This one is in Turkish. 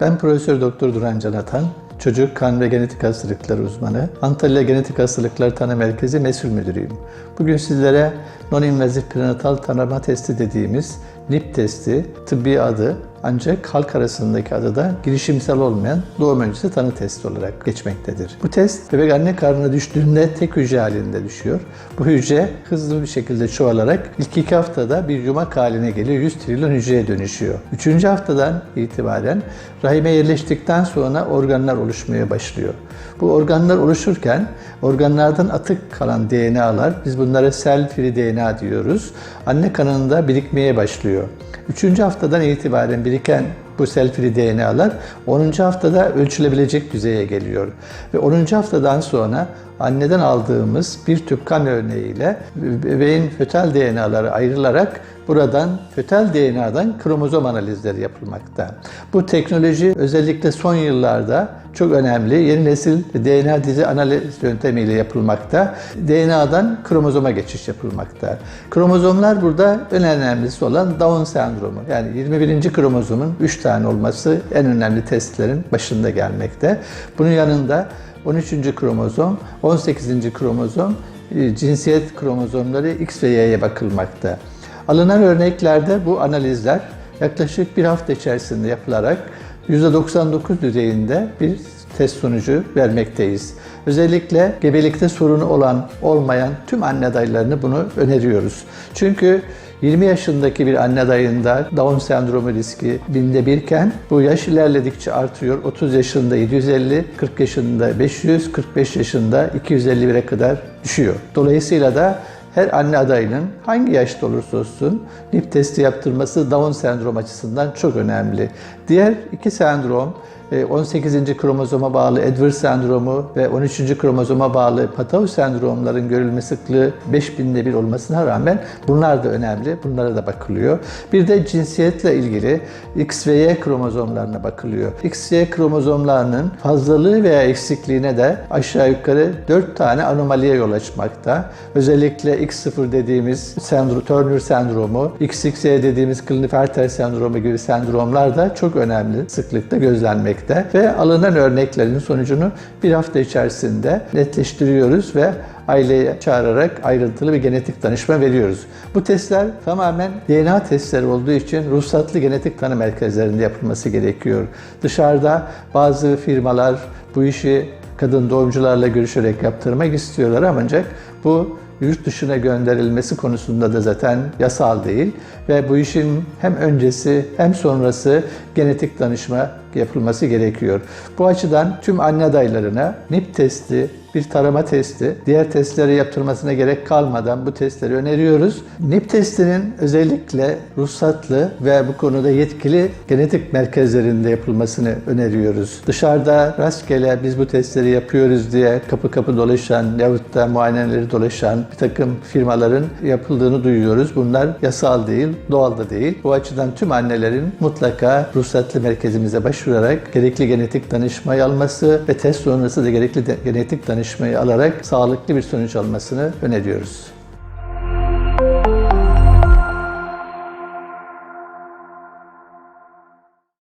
Ben Profesör Doktor Duran Can Atan, Çocuk Kan ve Genetik Hastalıkları uzmanı, Antalya Genetik Hastalıklar Tanı Merkezi Mesul Müdürüyüm. Bugün sizlere non-invazif prenatal tanıma testi dediğimiz NIP testi, tıbbi adı ancak halk arasındaki adı da girişimsel olmayan doğum öncesi tanı testi olarak geçmektedir. Bu test bebek anne karnına düştüğünde tek hücre halinde düşüyor. Bu hücre hızlı bir şekilde çoğalarak ilk iki haftada bir yumak haline geliyor. 100 trilyon hücreye dönüşüyor. Üçüncü haftadan itibaren rahime yerleştikten sonra organlar oluşmaya başlıyor. Bu organlar oluşurken organlardan atık kalan DNA'lar, biz bunlara cell free DNA diyoruz, anne kanında birikmeye başlıyor. Üçüncü haftadan itibaren biriken bu cell free DNA'lar 10. haftada ölçülebilecek düzeye geliyor. Ve 10. haftadan sonra anneden aldığımız bir tüp kan örneğiyle bebeğin fötal DNA'ları ayrılarak buradan fötal DNA'dan kromozom analizleri yapılmakta. Bu teknoloji özellikle son yıllarda çok önemli. Yeni nesil DNA dizi analiz yöntemiyle yapılmakta. DNA'dan kromozoma geçiş yapılmakta. Kromozomlar burada en önemlisi olan Down sendromu. Yani 21. kromozomun 3 tane olması en önemli testlerin başında gelmekte. Bunun yanında 13. kromozom, 18. kromozom, cinsiyet kromozomları X ve Y'ye bakılmakta. Alınan örneklerde bu analizler yaklaşık bir hafta içerisinde yapılarak %99 düzeyinde bir test sonucu vermekteyiz. Özellikle gebelikte sorunu olan, olmayan tüm anne adaylarını bunu öneriyoruz. Çünkü 20 yaşındaki bir anne adayında Down sendromu riski binde birken bu yaş ilerledikçe artıyor. 30 yaşında 750, 40 yaşında 500, 45 yaşında 251'e kadar düşüyor. Dolayısıyla da her anne adayının hangi yaşta olursa olsun NIP testi yaptırması Down sendrom açısından çok önemli. Diğer iki sendrom 18. kromozoma bağlı Edwards sendromu ve 13. kromozoma bağlı Patau sendromların görülme sıklığı 5000'de bir olmasına rağmen bunlar da önemli. Bunlara da bakılıyor. Bir de cinsiyetle ilgili X ve Y kromozomlarına bakılıyor. X, Y kromozomlarının fazlalığı veya eksikliğine de aşağı yukarı 4 tane anomaliye yol açmakta. Özellikle X0 dediğimiz sendrom, Turner sendromu, XXY dediğimiz Klinefelter sendromu gibi sendromlar da çok önemli sıklıkta gözlenmekte ve alınan örneklerin sonucunu bir hafta içerisinde netleştiriyoruz ve aileye çağırarak ayrıntılı bir genetik danışma veriyoruz. Bu testler tamamen DNA testleri olduğu için ruhsatlı genetik tanı merkezlerinde yapılması gerekiyor. Dışarıda bazı firmalar bu işi kadın doğumcularla görüşerek yaptırmak istiyorlar ancak bu yurt dışına gönderilmesi konusunda da zaten yasal değil ve bu işin hem öncesi hem sonrası genetik danışma yapılması gerekiyor. Bu açıdan tüm anne adaylarına NIP testi, bir tarama testi, diğer testleri yaptırmasına gerek kalmadan bu testleri öneriyoruz. NIP testinin özellikle ruhsatlı ve bu konuda yetkili genetik merkezlerinde yapılmasını öneriyoruz. Dışarıda rastgele biz bu testleri yapıyoruz diye kapı kapı dolaşan yahut da muayeneleri dolaşan bir takım firmaların yapıldığını duyuyoruz. Bunlar yasal değil, doğal da değil. Bu açıdan tüm annelerin mutlaka ruhsatlı merkezimize başvurarak gerekli genetik danışmayı alması ve test sonrası da gerekli de, genetik danışmayı alarak sağlıklı bir sonuç almasını öneriyoruz.